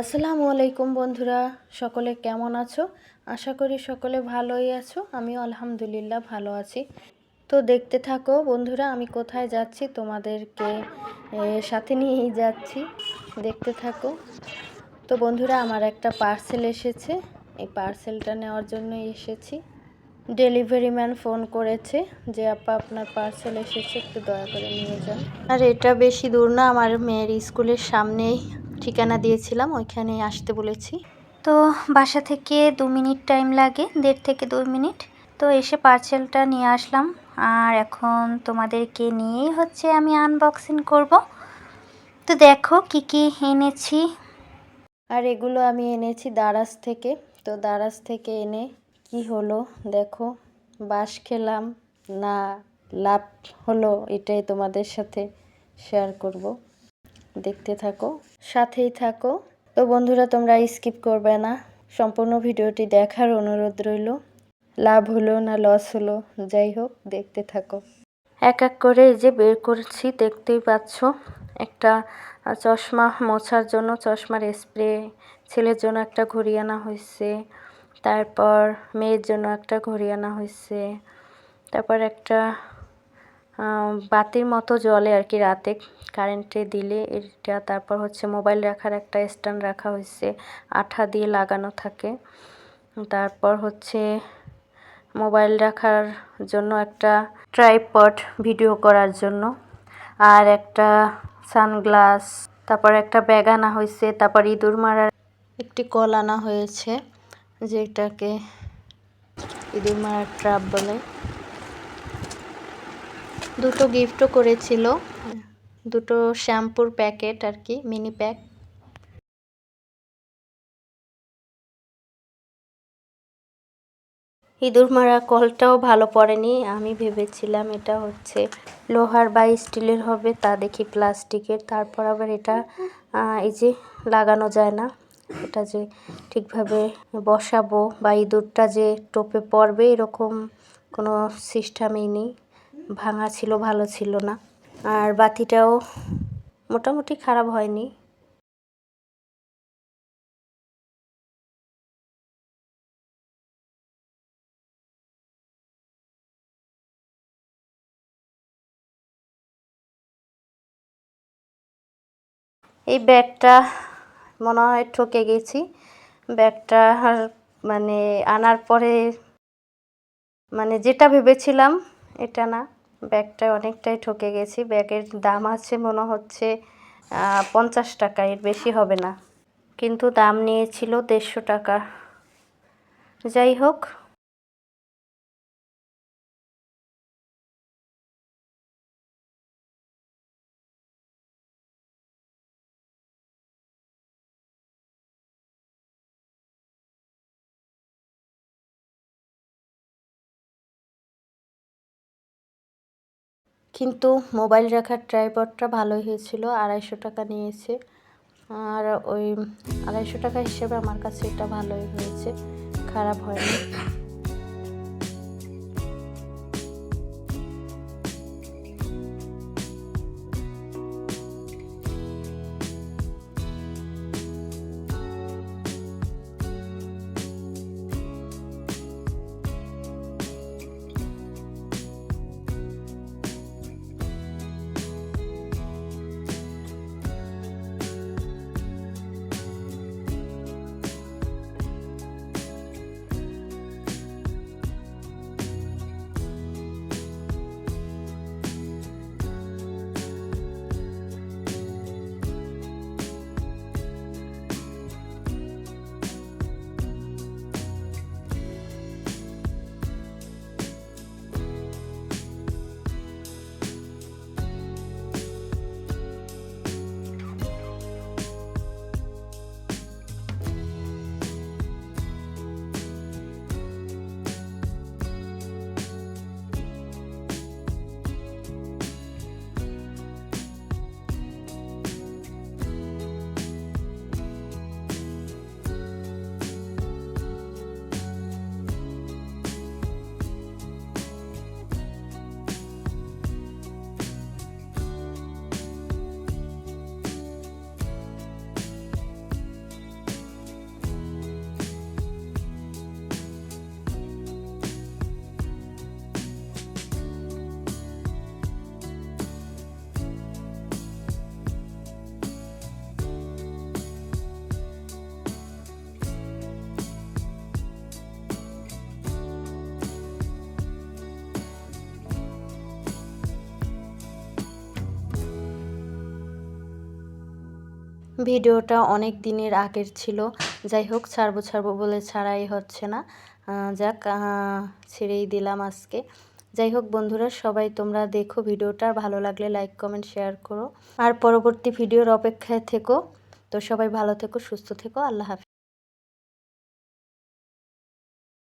আসসালামু আলাইকুম বন্ধুরা, সকলে কেমন আছো? আশা করি সকলে ভালোই আছো, আমিও আলহামদুলিল্লাহ ভালো আছি। তো দেখতে থাকো বন্ধুরা, আমি কোথায় যাচ্ছি তোমাদেরকে সাথে নিয়েই যাচ্ছি। দেখতে থাকো। তো বন্ধুরা, আমার একটা পার্সেল এসেছে, এই পার্সেলটা নেওয়ার জন্য এসেছি। ডেলিভারি ম্যান ফোন করেছে যে, আপা, আপনার পার্সেল এসেছে, একটু দয়া করে নিয়ে যান। আর এটা বেশি দূর না, আমার মেয়ের স্কুলের সামনেই। ঠিকানা দিয়েছিলাম ওইখানেই আসতে বলেছি। তো বাসা থেকে দু মিনিট টাইম লাগে দেড় থেকে দুই মিনিট। তো এসে পার্সেলটা নিয়ে আসলাম। আর এখন তোমাদেরকে নিয়েই হচ্ছে আমি আনবক্সিং করব। তো দেখো কি কি এনেছি। আর এগুলো আমি এনেছি দারাজ থেকে। তো দারাজ থেকে এনে কি হলো দেখো। বাস খেলাম না লাভ হলো এটাই তোমাদের সাথে শেয়ার করব। দেখতে থাকো, সাথেই থাকো। তো বন্ধুরা, তোমরা স্কিপ করবে না। সম্পূর্ণ ভিডিওটি দেখার অনুরোধ রইল। লাভ হলো না লস হলো, যাই হোক, দেখতে থাকো। এক এক করে এই যে বের করছি, দেখতেই পাচ্ছ, একটা চশমা মোছার জন্য, চশমার স্প্রে ছেলের জন্য একটা ঘড়ি আনা হয়েছে, তারপর মেয়ের জন্য একটা ঘড়ি আনা হয়েছে, তারপর একটা বাতির মতো জ্বলে আর কি রাতে কারেন্টে দিলে এটা, তারপর হচ্ছে মোবাইল রাখার একটা স্ট্যান্ড রাখা হয়েছে, আঠা দিয়ে লাগানো থাকে। তারপর হচ্ছে মোবাইল রাখার জন্য একটা ট্রাইপড ভিডিও করার জন্য, আর একটা সানগ্লাস, তারপর একটা ব্যাগ আনা হয়েছে, তারপর ইঁদুর মারার একটি কল আনা হয়েছে, যেটাকে ইঁদুর মারার ট্রাপ বলে। দুটো গিফটও করেছিল। দুটো শ্যাম্পুর প্যাকেট আর কি, মিনি প্যাক। ইঁদুর মারা কলটাও ভালো পড়েনি, আমি ভেবেছিলাম এটা হচ্ছে লোহার বা স্টিলের হবে, তা দেখি প্লাস্টিকের। তারপর আবার এটা এই যে লাগানো যায় না, এটা যে ঠিকভাবে বসাবো বা ইঁদুরটা যে টোপে পড়বে, এরকম কোনো সিস্টেমই নেই। ভাঙা ছিল, ভালো ছিল না। আর বাতিটাও মোটামুটি খারাপ হয়নি। এই ব্যাগটা মনে হয় ঠকে গেছি। ব্যাগটা মানে আনার পরে মানে যেটা ভেবেছিলাম এটা না। ব্যাগটা অনেকটাই ঠকে গেছি। ব্যাগের দাম আছে মনে হচ্ছে পঞ্চাশ টাকা, এর বেশি হবে না। কিন্তু দাম নিয়েছিল দেড়শো টাকা। যাই হোক কিন্তু মোবাইল রাখার ট্রাইপডটা ভালোই হয়েছিল, আড়াইশো টাকা নিয়েছে। আর ওই আড়াইশো টাকা হিসেবে আমার কাছে এটা ভালোই হয়েছে, খারাপ হয়নি। ভিডিওটা অনেক দিনের আগের ছিল। যাই হোক, ছাড়বো ছাড়বো বলে ছাড়াই হচ্ছে না। যাক ছেড়েই দিলাম আজকে। যাই হোক বন্ধুরা, সবাই তোমরা দেখো ভিডিওটা। ভালো লাগলে লাইক, কমেন্ট, শেয়ার করো। আর পরবর্তী ভিডিওর অপেক্ষায় থেকো। তো সবাই ভালো থেকো, সুস্থ থেকো। আল্লাহ হাফিজ।